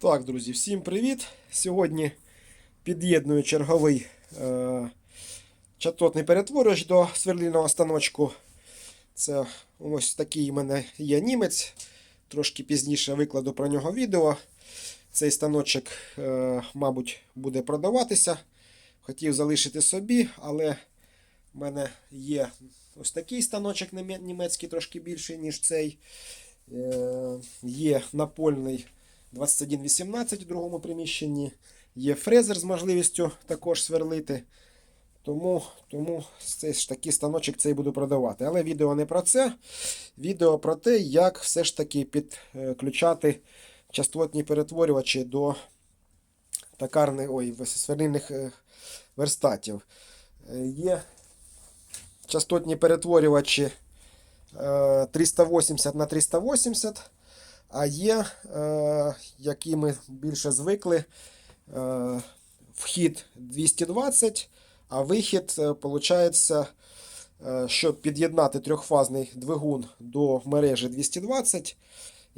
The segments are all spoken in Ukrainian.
Так, друзі, всім привіт! Сьогодні під'єдную черговий е, частотний перетворювач до сверлільного станочку. Це ось такий у мене є німець. Трошки пізніше викладу про нього відео. Цей станочок, е, мабуть, буде продаватися. Хотів залишити собі, але в мене є ось такий станочок німецький, трошки більший, ніж цей. Е, є напольний 2118 у другому приміщенні. Є фрезер з можливістю також сверлити. Тому, тому цей ж таки станочок цей буду продавати. Але відео не про це. Відео про те, як все ж таки підключати частотні перетворювачі до токарних, ой, сверлильних е, верстатів. Е, Є частотні перетворювачі е, 380 на 380, а є, е, які ми більше звикли, е, вхід 220, а вихід, виходить, щоб під'єднати трьохфазний двигун до мережі 220,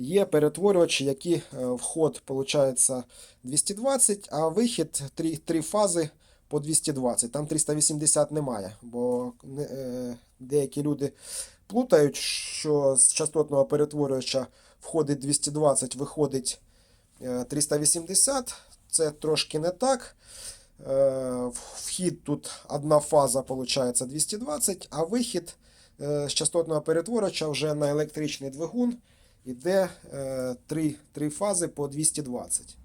є перетворювачі, які е, вход виходить 220, а вихід 3, 3 фази по 220. Там 380 немає, бо е, деякі люди плутають, що з частотного перетворювача входить 220, виходить е, 380. Це трошки не так. Е, Вхід тут одна фаза виходить 220, а вихід е, з частотного перетворювача вже на електричний двигун йде 3, 3 фази по 220.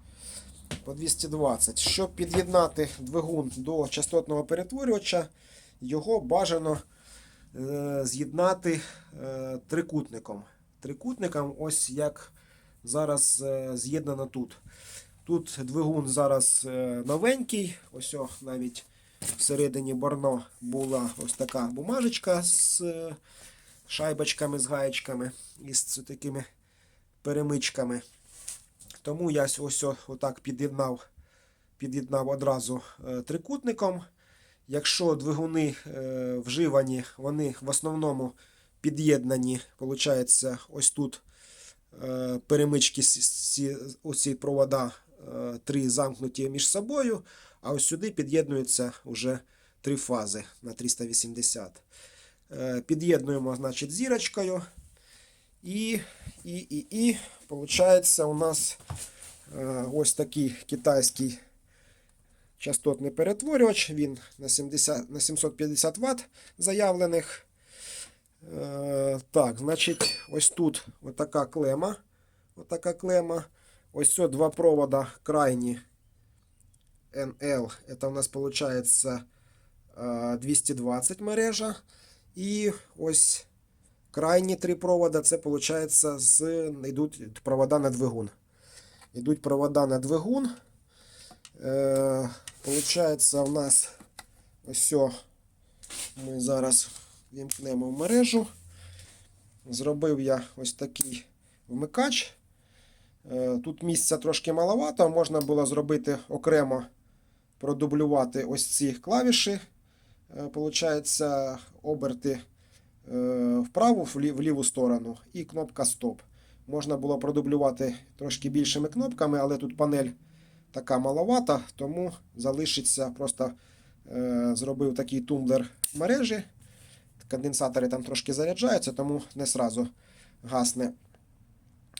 По 220. Щоб під'єднати двигун до частотного перетворювача, його бажано е, з'єднати е, трикутником. Трикутником, ось як зараз е, з'єднано тут. Тут двигун зараз е, новенький. Ось навіть всередині борно була ось така бумажечка з е, шайбочками, з гаєчками і з такими перемичками. Тому я ось отак під'єднав, під'єднав одразу е, трикутником. Якщо двигуни е, вживані, вони в основному під'єднані, виходить, ось тут е, перемички, оці провода е, три замкнуті між собою, а ось сюди під'єднуються вже три фази на 380. Е, Під'єднуємо, значить, зірочкою. І, і, і, і, виходить, у нас е, ось такий китайський частотний перетворювач. Він на, 70, на 750 Вт заявлених. Е, так, значить, ось тут отака клема. Отака клема. Ось це два провода крайні NL. Это у нас е, 220 мережа. І ось крайні три провода, це виходить, з, йдуть провода на двигун. Йдуть провода на двигун. Е, Получається, у нас ось ми зараз вімкнемо в мережу. Зробив я ось такий вмикач. Е, Тут місця трошки маловато, можна було зробити окремо продублювати ось ці клавіші. Е, Получається, оберти вправу, в ліву сторону і кнопка стоп. Можна було продублювати трошки більшими кнопками, але тут панель така маловата, тому залишиться просто е, зробив такий тумблер мережі. Конденсатори там трошки заряджаються, тому не сразу гасне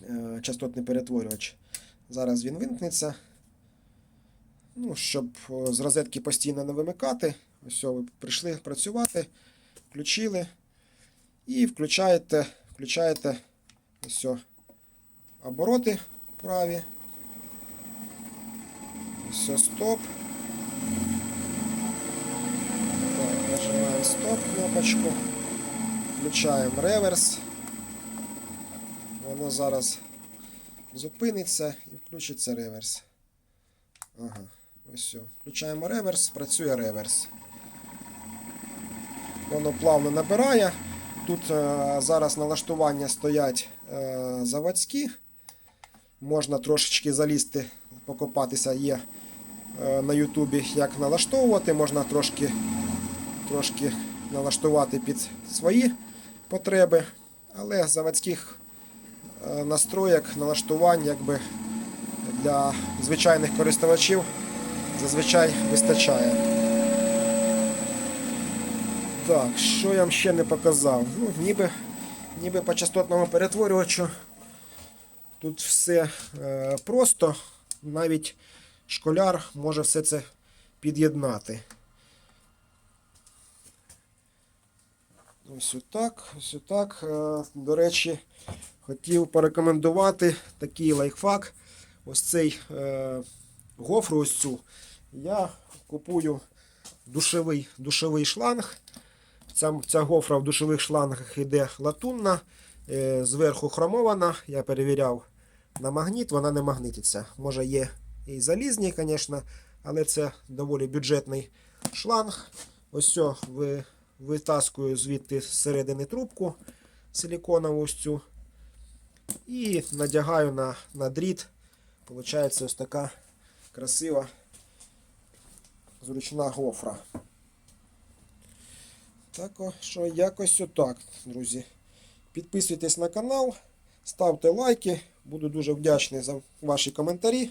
е, частотний перетворювач. Зараз він вимкнеться. Ну, щоб е, з розетки постійно не вимикати. Ось ви прийшли працювати, включили. І включаєте, включаєте ось обороти праві. Все, стоп. Так, нажимаємо стоп кнопочку. Включаємо реверс. Воно зараз зупиниться і включиться реверс. Ага, ось все. Включаємо реверс, працює реверс. Воно плавно набирає. Тут е, зараз налаштування стоять е, заводські. Можна трошечки залізти, покопатися є на Ютубі, як налаштовувати. Можна трошки, трошки налаштувати під свої потреби. Але заводських е, настроєк, налаштувань якби для звичайних користувачів зазвичай вистачає. Так, що я вам ще не показав? Ну, ніби, ніби по частотному перетворювачу тут все е, просто, навіть школяр може все це під'єднати. Ось отак, ось отак. Е, До речі, хотів порекомендувати такий лайфхак. Ось цей е, гофру ось цю. Я купую душовий, душовий шланг. Ця, ця гофра в душових шлангах йде латунна, е, зверху хромована. Я перевіряв на магніт, вона не магнититься. Може є і залізні, звісно, але це доволі бюджетний шланг. Ось все, ви, витаскую звідти з середини трубку силіконову ось цю. І надягаю на, на дріт. Получається ось така красива зручна гофра. Так що якось отак, друзі. Підписуйтесь на канал, ставте лайки. Буду дуже вдячний за ваші коментарі.